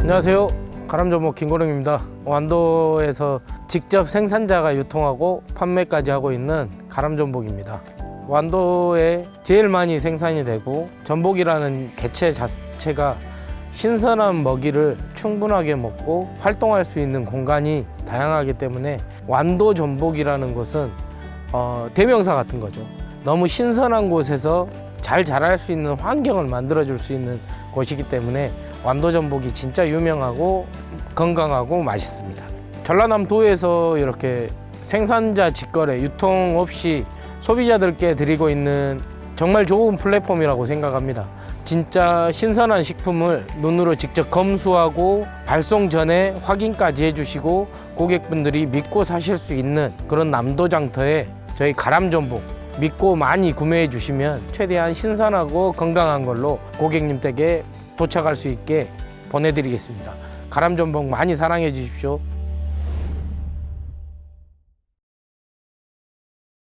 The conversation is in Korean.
안녕하세요. 가람조목 김고령입니다. 완도에서 직접 생산자가 유통하고 판매까지 하고 있는 가람전복입니다. 완도에 제일 많이 생산이 되고 전복이라는 개체 자체가 신선한 먹이를 충분하게 먹고 활동할 수 있는 공간이 다양하기 때문에 완도 전복이라는 것은 어, 대명사 같은 거죠. 너무 신선한 곳에서 잘 자랄 수 있는 환경을 만들어 줄 수 있는 곳이기 때문에 완도 전복이 진짜 유명하고 건강하고 맛있습니다. 전라남도에서 이렇게 생산자 직거래 유통 없이 소비자들께 드리고 있는 정말 좋은 플랫폼이라고 생각합니다. 진짜 신선한 식품을 눈으로 직접 검수하고 발송 전에 확인까지 해주시고 고객분들이 믿고 사실 수 있는 그런 남도장터에 저희 가람전복 믿고 많이 구매해 주시면 최대한 신선하고 건강한 걸로 고객님 댁에 도착할 수 있게 보내드리겠습니다. 가람전복 많이 사랑해 주십시오.